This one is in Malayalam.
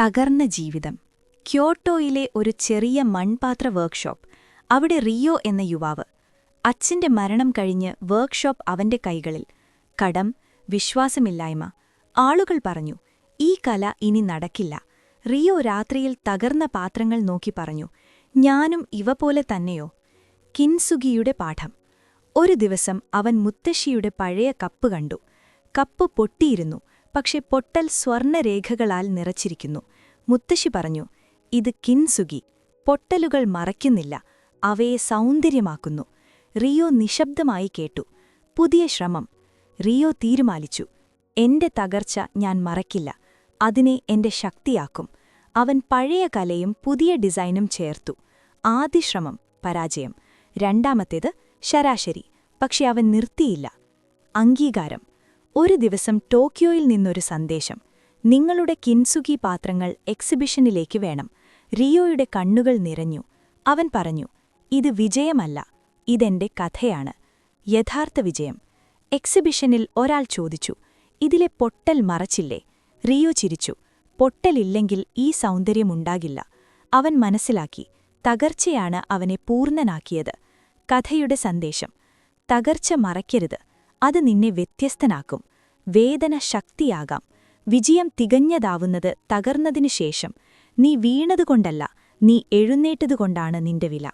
തകർന്ന ജീവിതം. ക്യോട്ടോയിലെ ഒരു ചെറിയ മൺപാത്ര വർക്ക്ഷോപ്പ്. അവിടെ റിയോ എന്ന യുവാവ്. അച്ഛന്റെ മരണം കഴിഞ്ഞ് വർക്ക്ഷോപ്പ് അവന്റെ കൈകളിൽ. കടം വിശ്വാസമില്ലായ്മ. ആളുകൾ പറഞ്ഞു ഈ കല ഇനി നടക്കില്ല. റിയോ രാത്രിയിൽ തകർന്ന പാത്രങ്ങൾ നോക്കി പറഞ്ഞു ഞാനും ഇവ പോലെ തന്നെയോ കിൻസുഗിയുടെ പാഠം. ഒരു ദിവസം അവൻ മുത്തശ്ശിയുടെ പഴയ കപ്പ് കണ്ടു. കപ്പ് പൊട്ടിയിരുന്നു. പക്ഷെ പൊട്ടൽ സ്വർണരേഖകളാൽ നിറച്ചിരിക്കുന്നു. മുത്തശ്ശി പറഞ്ഞു ഇത് കിൻസുഗി പൊട്ടലുകൾ മറയ്ക്കുന്നില്ല. അവയെ സൗന്ദര്യമാക്കുന്നു. റിയോ നിശബ്ദമായി കേട്ടു. പുതിയ ശ്രമം. റിയോ തീരുമാനിച്ചു. എന്റെ തകർച്ച ഞാൻ മറക്കില്ല. അതിനെ എന്റെ ശക്തിയാക്കും. അവൻ പഴയ കലയും പുതിയ ഡിസൈനും ചേർത്തു. ആദ്യ ശ്രമം. പരാജയം. രണ്ടാമത്തേത് ശരാശരി. പക്ഷെ അവൻ നിർത്തിയില്ല. അംഗീകാരം. ഒരു ദിവസം ടോക്കിയോയിൽ നിന്നൊരു സന്ദേശം. നിങ്ങളുടെ കിൻസുകി പാത്രങ്ങൾ എക്സിബിഷനിലേക്ക് വേണം. റിയോയുടെ കണ്ണുകൾ നിറഞ്ഞു. അവൻ പറഞ്ഞു ഇത് വിജയമല്ല. ഇതെന്റെ കഥയാണ്. യഥാർത്ഥ വിജയം. എക്സിബിഷനിൽ ഒരാൾ ചോദിച്ചു ഇതിലെ പൊട്ടൽ മറച്ചില്ലേ? റിയോ ചിരിച്ചു പൊട്ടലില്ലെങ്കിൽ ഈ സൗന്ദര്യമുണ്ടാകില്ല. അവൻ മനസ്സിലാക്കി തകർച്ചയാണ് അവനെ പൂർണനാക്കിയത്. കഥയുടെ സന്ദേശം തകർച്ച മറയ്ക്കരുത്. അത് നിന്നെ വ്യത്യസ്തനാക്കും. വേദന ശക്തിയാകാം. വിജയം തികഞ്ഞതാവുന്നത് തകർന്നതിനു ശേഷം. നീ വീണതുകൊണ്ടല്ല നീ എഴുന്നേറ്റതുകൊണ്ടാണ് നിന്റെ വില.